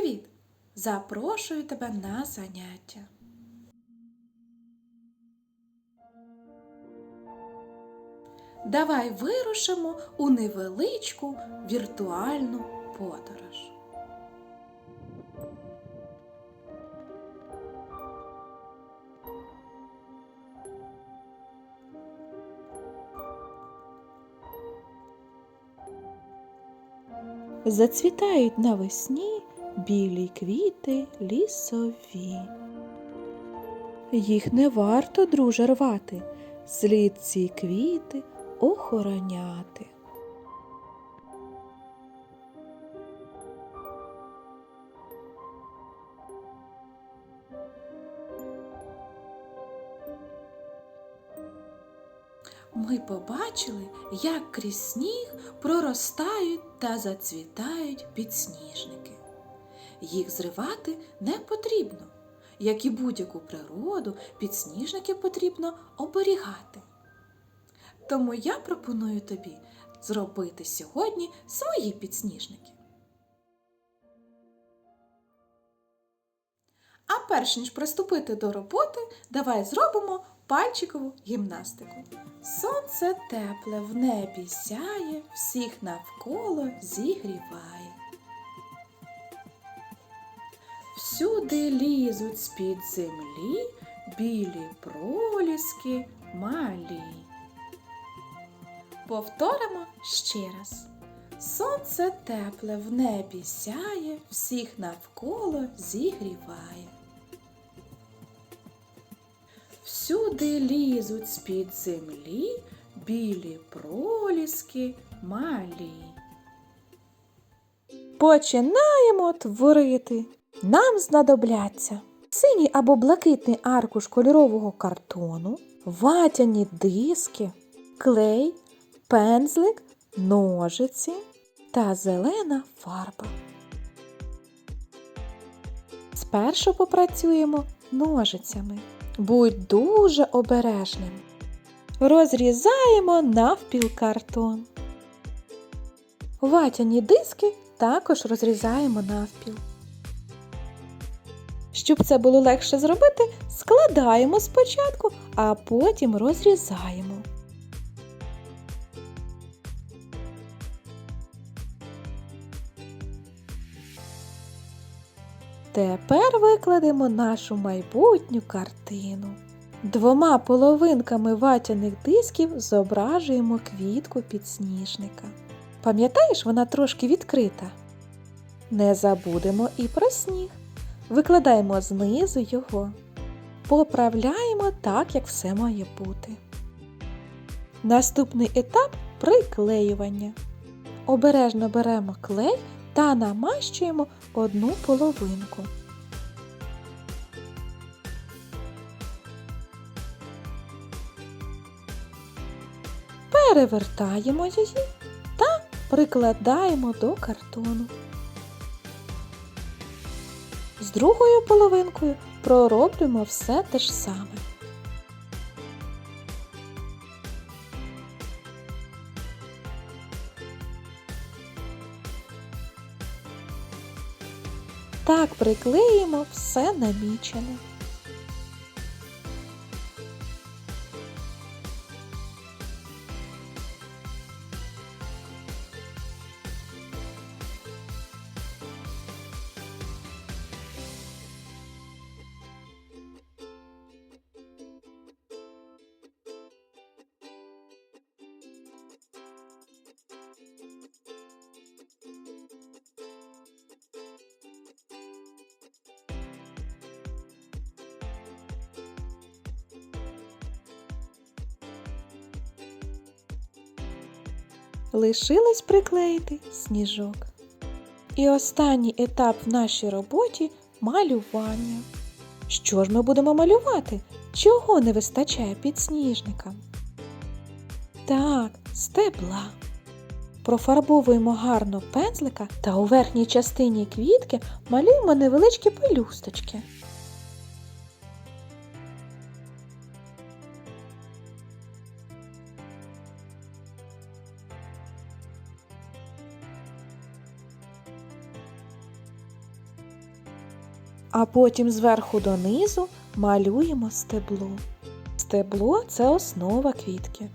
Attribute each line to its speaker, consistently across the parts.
Speaker 1: Привіт! Запрошую тебе на заняття. Давай вирушимо у невеличку віртуальну подорож. Зацвітають навесні білі квіти лісові. Їх не варто, друже, рвати, слід ці квіти охороняти. Ми побачили, як крізь сніг проростають та зацвітають підсніжники. Їх зривати не потрібно. Як і будь-яку природу, підсніжники потрібно оберігати. Тому я пропоную тобі зробити сьогодні свої підсніжники. А перш ніж приступити до роботи, давай зробимо пальчикову гімнастику. Сонце тепле в небі сяє, всіх навколо зігріває. Всюди лізуть з-під землі білі проліски малі. Повторимо ще раз. Сонце тепле в небі сяє, всіх навколо зігріває. Всюди лізуть з-під землі білі проліски малі. Починаємо творити. Нам знадобляться синій або блакитний аркуш кольорового картону, ватяні диски, клей, пензлик, ножиці та зелена фарба. Спершу попрацюємо ножицями. Будь дуже обережним. Розрізаємо навпіл картон. Ватяні диски також розрізаємо навпіл. Щоб це було легше зробити, складаємо спочатку, а потім розрізаємо. Тепер викладемо нашу майбутню картину. Двома половинками ватяних дисків зображуємо квітку підсніжника. Пам'ятаєш, вона трошки відкрита? Не забудемо і про сніг. Викладаємо знизу його. Поправляємо так, як все має бути. Наступний етап приклеювання. Обережно беремо клей та намащуємо одну половинку. Перевертаємо її та прикладаємо до картону. З другою половинкою пророблюємо все те ж саме. Так приклеїмо все намічене. Лишилось приклеїти сніжок. І останній етап в нашій роботі малювання. Що ж ми будемо малювати? Чого не вистачає підсніжникам? Так, стебла. Профарбовуємо гарно пензлика та у верхній частині квітки малюємо невеличкі пелюсточки. А потім зверху донизу малюємо стебло. Стебло це основа квітки.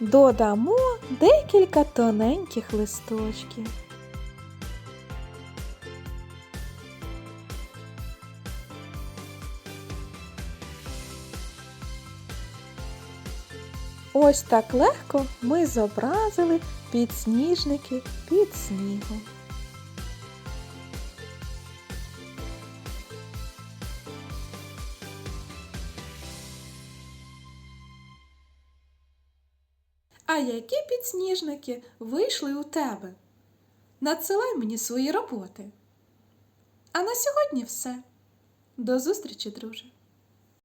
Speaker 1: Додамо декілька тоненьких листочків. Ось так легко ми зобразили підсніжники під снігом. А які підсніжники вийшли у тебе? Надсилай мені свої роботи. А на сьогодні все. До зустрічі, друже!